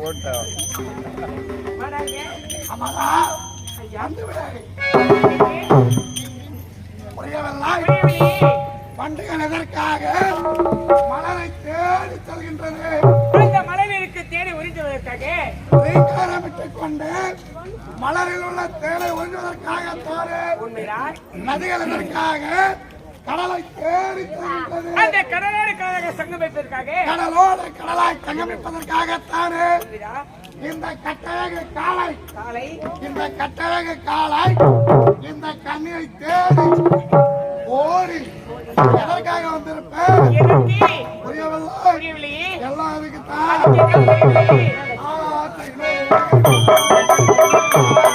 ஓட்டா. பண்டுகள் எதற்காக மலரை தேடி செல்கின்றது அந்த மலைநீருக்கு தேடி உறிஞ்சுவதற்காக. ரீகாரமிட்டுக் கொண்டு மலரில் உள்ள தேனை ஒழிவதற்காக தோறு நதிகள் எதற்காக கடலை செல்கின்றது அந்த கடலோடு கடலாக சங்கமிப்பதற்காக கடலோடு கடலாய் சங்கமிப்பதற்காகத்தானே. இந்த கட்டழகு காலை காலை இந்த கட்டழகு காலை இந்த கண்ணியை தேடி ஓடி எதற்காக வந்திருப்பேன் புரியவில்லை. எல்லாம் அதுக்கு என்ன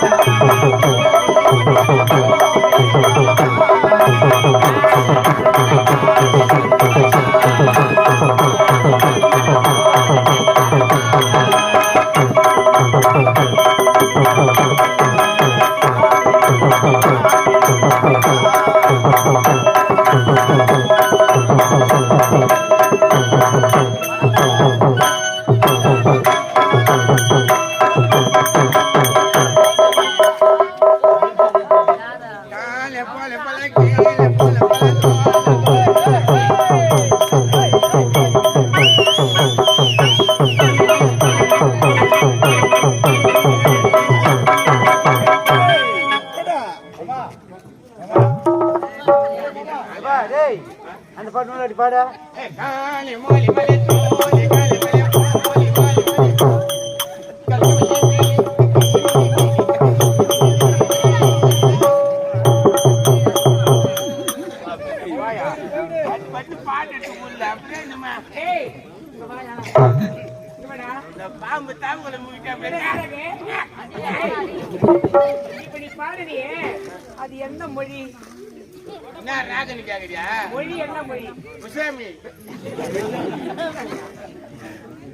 பாட்டு முன்னாடி பாட காளி மொழி மலை தோழி காளி மலை மொழி மலை பட்டு பாட்டுட்டு உள்ள அப்படியே நம்ம ஏய் இங்க வாயா. இங்க வாடா. பாம்பு தாங்குல மூவிட்டா என்ன அழகு? ஏய், இப்ப நீ பாடுறியே அது என்ன மொழி என்ன ராகனி கேக்குறியா? மொழி என்ன மொழி? முசாமி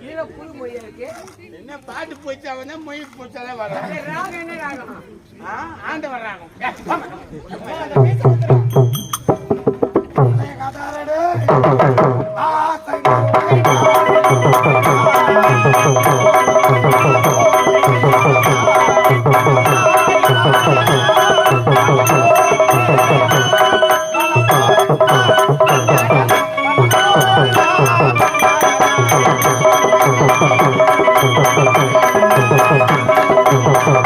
இதுல புது மொழியா இருக்கு. என்ன பாட்டு போச்சு அவன் தான் மொழி போச்சாதான் வரும் சரி, ராகம் என்ன ராகம்? ஆ, ஆண்டவர் ராகம் இத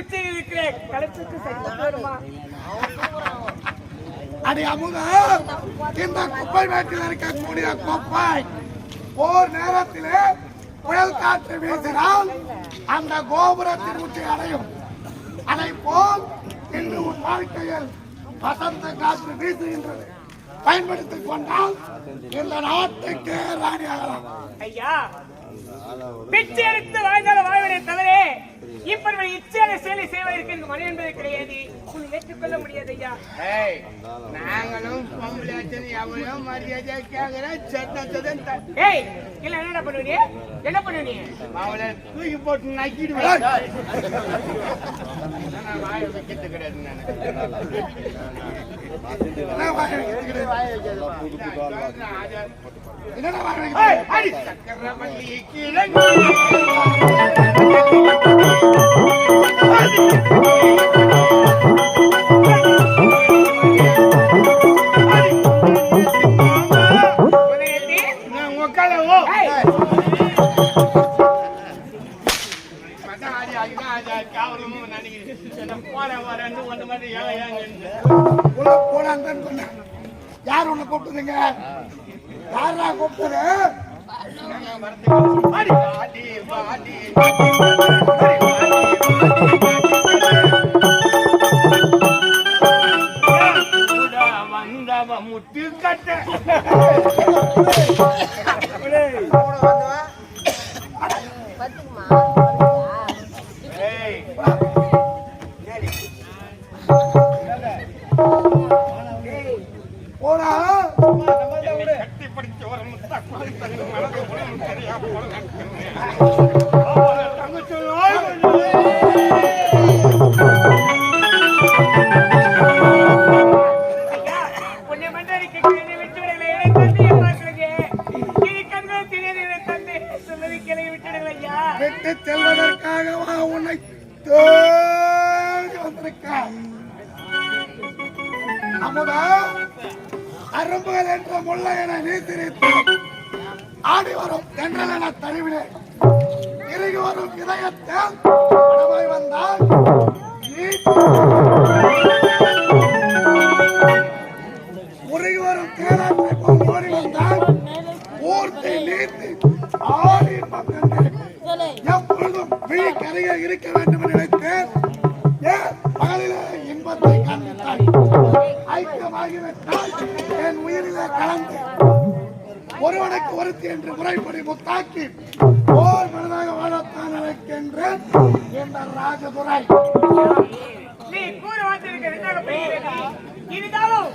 உச்சியில் இருக்கிற அடி அமுதா இந்த குப்பை மேட்டில் இருக்கக்கூடிய குப்பை போர் நேரத்திலே புயல் காற்று வீசினால் அந்த கோபுரத்தின் உச்சி அடையும். அதை போல் இன்று உன் வாழ்க்கையில் வசந்த காற்று வீசுகின்றது. பயன்படுத்திக் கொண்டால் இந்த நாட்டுக்கு ராணியாகலாம் ஐயா பிச்சை எடுத்து வாழ்ந்தால வாழ்வதை தவிர இப்படி இச்சையான செயலை செய்வதற்கு எனக்கு மனம் என்பது கிடையாது உன்னை ஏற்றுக்கொள்ள முடியாது ஐயா நாங்களும் எவ்வளோ மரியாதையா கேட்கிறேன் சட்டத்தை தான் ஏய் இல்ல என்னடா பண்ணுவீங்க என்ன பண்ணுவீங்க அவளை தூக்கி போட்டு நக்கிடுவேன் நான் வாயை வைக்கிறது கிடையாது நான். என்ன வாயை வைக்கிறது கிடையாது? என்னடா வாயை வைக்கிறது? சக்கரவள்ளி. யார் உன்னை கூப்பிட்டுதுங்க யாரா கூப்பிட்டுரு பாடி பாடி பாடி வந்தவ முட்டு கட்ட. போனா கட்டி பிடிச்ச ஒரு முத்தா தெரியாம. ஆடி வரும் தென்றல் என தழுவினே இறுகி வரும் இதயத்தை பணமாய் வந்தால் உருகி வரும் தேனாற்றை போல் வந்தால் ஊர்த்தி நீர்த்தி ஆடி பக்கங்கள் எப்பொழுதும் விழி கரைய இருக்க வேண்டும் என நினைத்தேன். ஏன்? பகலிலே இன்பத்தை காண்பித்தாய் ஐக்கியமாகிவிட்டால் என் உயிரிலே கலந்து ஒருவனுக்கு ஒருத்தி என்று முறைப்படி முத்தாக்கி ஓர் மனதாக வாழத்தான் நினைக்கின்றேன் இந்த ராஜதுரை. நீ கூற பேசுகிறேன் இருந்தாலும்?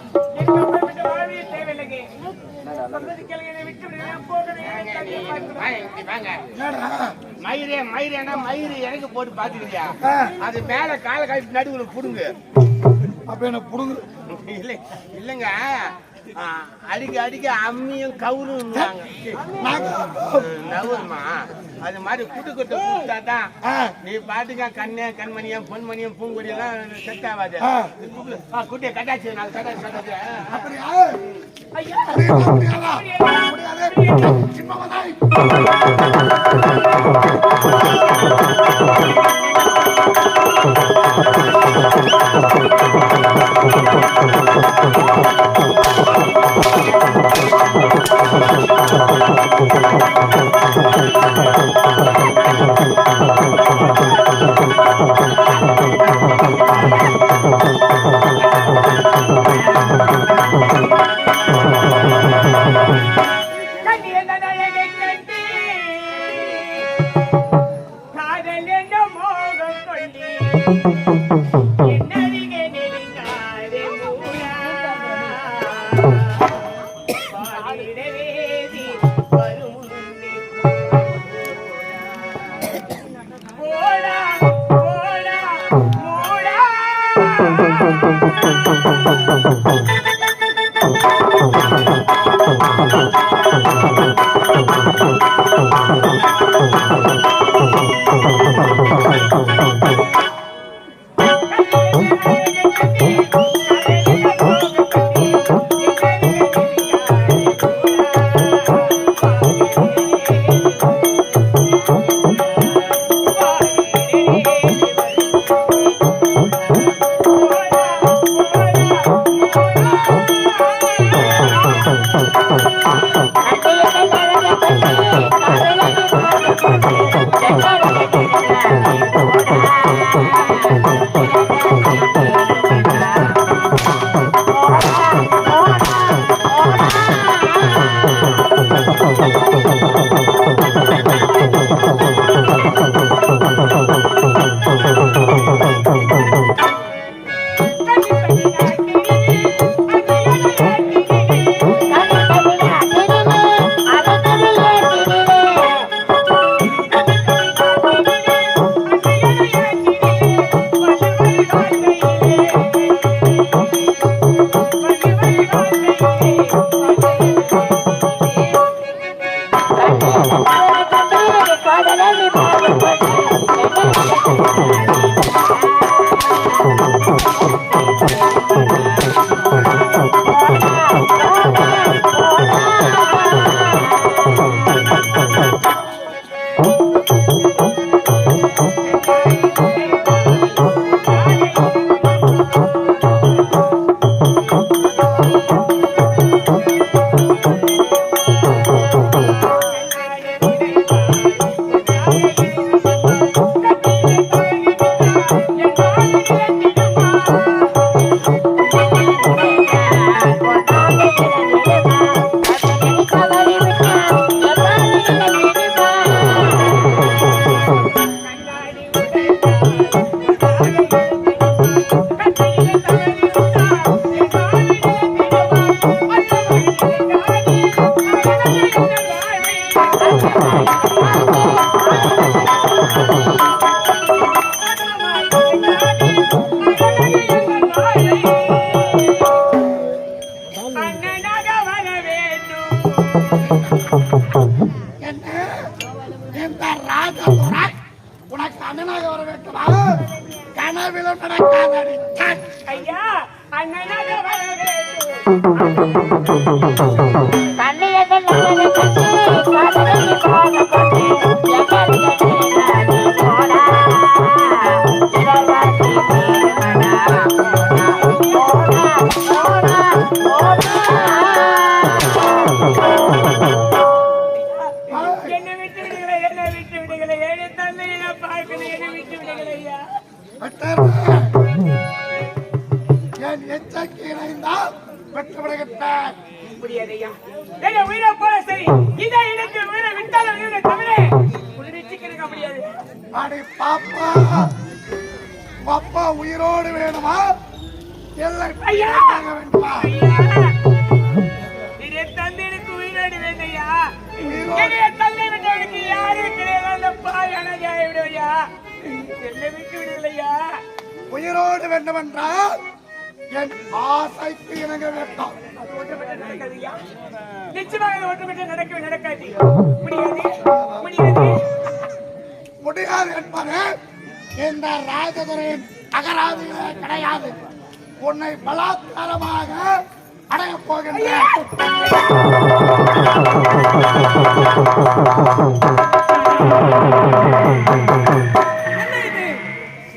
மயிரே மயிரேனா மயிறு எனக்கு போட்டு பாத்துக்கிட்டியா அது மேல கால கழிச்சு நடுவுல புடுங்கு. அப்ப என்ன புடுங்கு? இல்ல இல்லங்க. அடிக்க அடிக்க அம்மியும் கவுரும் நவுருமா அது மாதிரி குட்டு குட்டு கொடுத்தாதான் நீ பாட்டுக்க கண்ணே கண்மணியம் பொன்மணியம் பூங்கொடி எல்லாம் செட் ஆகாது. குட்டியை கட்டாச்சு நாலு கட்டாச்சு கட்டாச்சு. உனக்கு அண்ணனாக வர வேண்டுமா கனவில் நடக்காதடி ஐயா அண்ணனாக வர வேண்டும் கண்ணியத்தில் அடி பாப்பா. பாப்பா உயிரோடு வேணுமா! வாங்க வேண்டுமா? தந்தைக்கு உயிரோடு வேண்டும் ஐயா உயிரோடு. என்னைய தந்தை விட்டவனுக்கு யாரும் கிடையாது? உயிரோடு வேண்டுமென்றால் என் ஆசைக்கு இணங்க வேண்டும். நிச்சயமாக ஒன்றுமிட்டு நடக்கவே நடக்காது. முடியாது. முடியாது. முடியாது என்பது இந்த ராஜதுரையின் அகராதிகளே கிடையாது. உன்னை பலாத்காரமாக அடையப் போகின்றேன்.